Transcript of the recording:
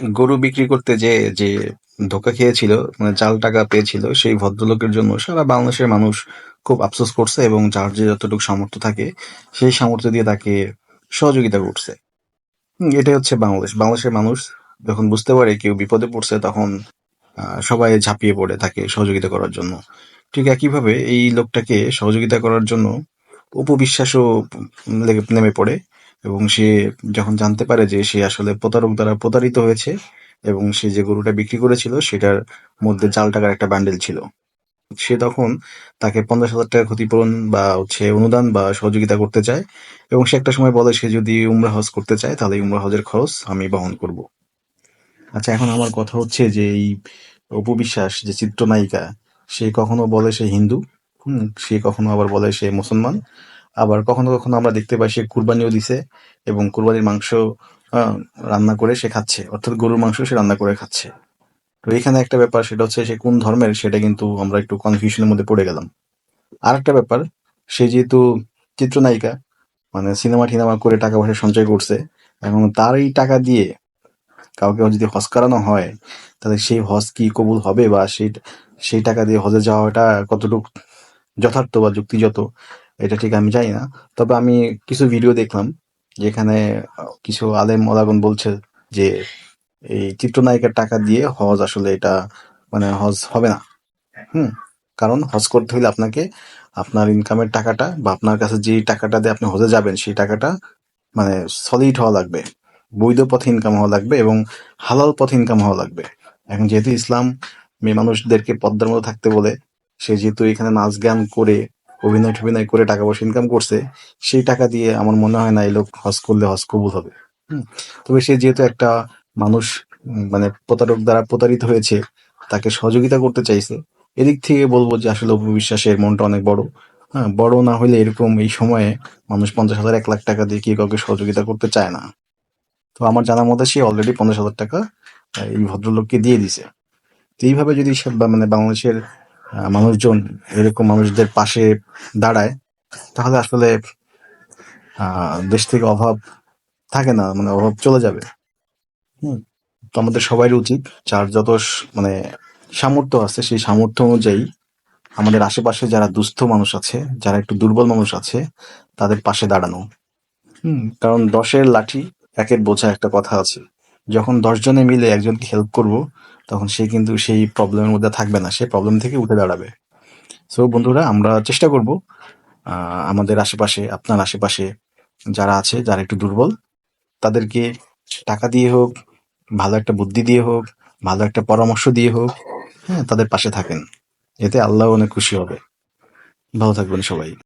গরু বিক্রি করতে যে যে ধোকা খেয়েছিল মানে চাল টাকা পেয়েছিল, সেই ভদ্রলোকের জন্য সারা বাংলাদেশের মানুষ খুব আফসোস করছে এবং যার যে যতটুকু সামর্থ্য থাকে, সেই সামর্থ্য দিয়ে তাকে সহযোগিতা করছে। এটাই হচ্ছে বাংলাদেশ। বাংলাদেশের মানুষ যখন বুঝতে পারে কেউ বিপদে পড়ছে, তখন সবাই ঝাঁপিয়ে পড়ে তাকে সহযোগিতা করার জন্য। ঠিক একইভাবে এই লোকটাকে সহযোগিতা করার জন্য উপবিশ্বাসও নেমে পড়ে। এবং সে যখন জানতে পারে যে সে আসলে প্রতারক দ্বারা প্রতারিত হয়েছে এবং সে যে গরুটা বিক্রি করেছিল, সেটার মধ্যে জাল টাকার একটা বান্ডেল ছিল। সে তখন তাকে পঞ্চাশ হাজার টাকা ক্ষতিপূরণ বা হচ্ছে অনুদান বা সহযোগিতা করতে চায় এবং সে একটা সময় বলে, সে যদি উমরা হজ করতে চায়, তাহলে উমরা হজের খরচ আমি বহন করব। আচ্ছা এখন আমার কথা হচ্ছে যে এই উপবিশ্বাস যে চিত্রনায়িকা, সে কখনো বলে সে হিন্দু? হুম, সে কখনো আবার বলে সে মুসলমান? আবার কখনো কখনো আমরা দেখতে পাই সে কুরবানিও দিছে এবং কুরবানির মাংস রান্না করে সে খাচ্ছে। অর্থাৎ গরুর মাংস সে রান্না করে খাচ্ছে। তো এখানে একটা ব্যাপার, সেটা হচ্ছে সে কোন ধর্মের, সেটা কিন্তু আমরা একটু কনফিউশনের মধ্যে পড়ে গেলাম। আর একটা ব্যাপার, সে যেহেতু চিত্রনায়িকা মানে সিনেমা টিনেমা করে টাকা পয়সা সঞ্চয় করছে এবং তার এই টাকা দিয়ে কাউকে যদি হজ করানো হয়, তাহলে সেই হজ কি কবুল হবে বা সেই সেই টাকা দিয়ে হজে যাওয়াটা কতটুকু যথার্থ বা যুক্তিযত? এটা ঠিক আমি জানি না। তবে আমি কিছু ভিডিও দেখলাম, যেখানে কিছু আলেম ওলাগন বলছে যে, এই চিত্রনায়িকার টাকা দিয়ে হজ আসলে এটা মানে হজ হবে না। হুম, কারণ হজ করতে হলে আপনাকে আপনার ইনকামের টাকাটা বা আপনার কাছে যে টাকাটা দিয়ে আপনি হজে যাবেন, সেই টাকাটা মানে সলিড হওয়া লাগবে। বৈধ পথে ইনকাম হওয়া লাগবে এবং হালাল পথে ইনকাম হওয়া লাগবে। এখন যেহেতু ইসলাম, মেয়ে মানুষদেরকে পদ্মার মতো থাকতে বলে, সে যেহেতু এখানে নাচ গান করে অভিনয় টভিনয় করে টাকা পয়সা ইনকাম করছে, সেই টাকা দিয়ে আমার মনে হয় না এই লোক হজ করলে হজ কবুল হবে। তবে সে যেহেতু একটা মানুষ মানে প্রতারক দ্বারা প্রতারিত হয়েছে, তাকে সহযোগিতা করতে চাইছে, এদিক থেকে বলব যে আসলে অপবিশ্বাসের মনটা অনেক বড়। হ্যাঁ বড় না হলে এরকম এই সময়ে মানুষ পঞ্চাশ হাজার, এক লাখ টাকা দিয়ে কি কাউকে সহযোগিতা করতে চায় না। তো আমার জানার মতে সে অলরেডি পঞ্চাশ হাজার টাকা, এই ভদ্রলোককে দিয়ে দিছে। তো এইভাবে যদি মানে বাংলাদেশের মানুষজন এরকম মানুষদের পাশে দাঁড়ায়, তাহলে আসলে দেশ থেকে অভাব থাকে না মানে অভাব চলে যাবে। হুম, তো আমাদের সবারই উচিত, যার যত মানে সামর্থ্য আছে, সেই সামর্থ্য অনুযায়ী আমাদের আশেপাশে যারা দুস্থ মানুষ আছে, যারা একটু দুর্বল মানুষ আছে, তাদের পাশে দাঁড়ানো। হুম, কারণ দশের লাঠি, একের বোঝা একটা কথা আছে। যখন দশ জনে মিলে একজনকে হেল্প করব তখন সে কিন্তু সেই প্রবলেমের মধ্যে থাকবে না, সে প্রবলেম থেকে উঠে দাঁড়াবে। সো বন্ধুরা, আমরা চেষ্টা করব আমাদের আশেপাশে, আপনার আশেপাশে যারা আছে, যারা একটু দুর্বল, তাদেরকে টাকা দিয়ে হোক, ভালো একটা বুদ্ধি দিয়ে হোক, ভালো একটা পরামর্শ দিয়ে হোক হ্যাঁ তাদের পাশে থাকেন। এতে আল্লাহ অনেক খুশি হবে। ভালো থাকবেন সবাই।